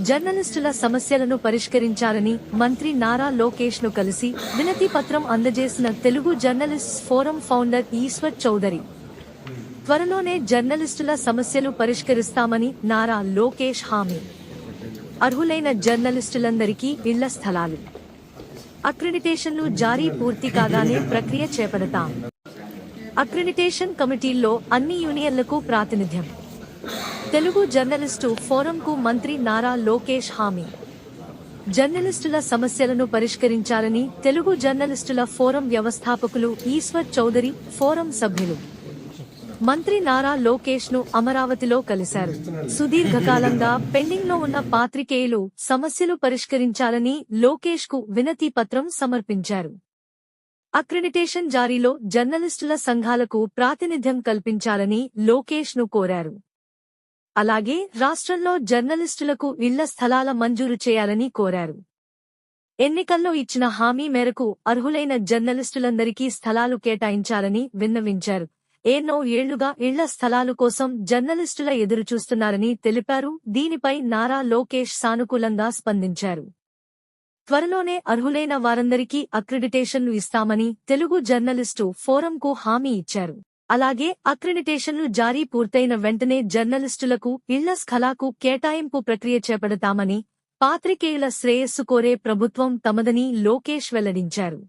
జర్నలిస్టుల సమస్యలను పరిష్కరించాలని మంత్రి నారా లోకేష్ను కలిసి వినతి పత్రం అందజేసిన Telugu journalists forum founder Eswar Chowdary. త్వరలోనే జర్నలిస్టుల సమస్యలు పరిష్కరిస్తామని నారా లోకేష్ హామీ. అర్హులైన జర్నలిస్టులందరికీ ఇళ్ళ స్థలాలు. అక్రిడిటేషన్లు జారీ పూర్తి కాగానే ప్రక్రియ చేపడతాం. అక్రిడిటేషన్ కమిటీల్లో అన్ని యూనియన్లకు ప్రాతినిధ్యం. తెలుగు జర్నలిస్టు ఫోరంకు మంత్రి నారా లోకేష్ హామీ. జర్నలిస్టుల సమస్యలను పరిష్కరించాలని తెలుగు జర్నలిస్టుల ఫోరం వ్యవస్థాపకులు ఈశ్వర్ చౌదరి ఫోరం సభ్యులు. మంత్రి నారా లోకేష్ను అమరావతిలో కలిశారు. సుదీర్ఘకాలంగా పెండింగ్లో ఉన్న పాత్రికేయులు సమస్యలు పరిష్కరించాలని లోకేష్కు వినతి పత్రం సమర్పించారు. అక్రిడిటేషన్ జారీలో జర్నలిస్టుల సంఘాలకు ప్రాతినిధ్యం కల్పించాలని లోకేష్ను కోరారు. అలాగే రాష్ట్రంలో జర్నలిస్టులకు ఇళ్ళ స్థలాల మంజూరు చేయాలని కోరారు. ఎన్నికల్లో ఇచ్చిన హామీ మేరకు అర్హులైన జర్నలిస్టులందరికీ స్థలాలు కేటాయించాలని విన్నవించారు. ఎన్నో ఏళ్ళుగా ఇళ్ళ స్థలాలు కోసం జర్నలిస్టుల ఎదురుచూస్తున్నారని తెలిపారు. దీనిపై నారా లోకేష్ సానుకూలంగా స్పందించారు. త్వరలోనే అర్హులైన వారందరికీ అక్రిడిటేషన్లు ఇస్తామని తెలుగు జర్నలిస్టు ఫోరంకు హామీ ఇచ్చారు. అలాగే అక్రిడిటేషన్లు జారీ పూర్తయిన వెంటనే జర్నలిస్టులకు ఇళ్ళ స్థలాకు కేటాయింపు ప్రక్రియ చేపడతామని పాత్రికేయుల శ్రేయస్సు కోరే ప్రభుత్వం తమదని లోకేష్ వెల్లడించారు.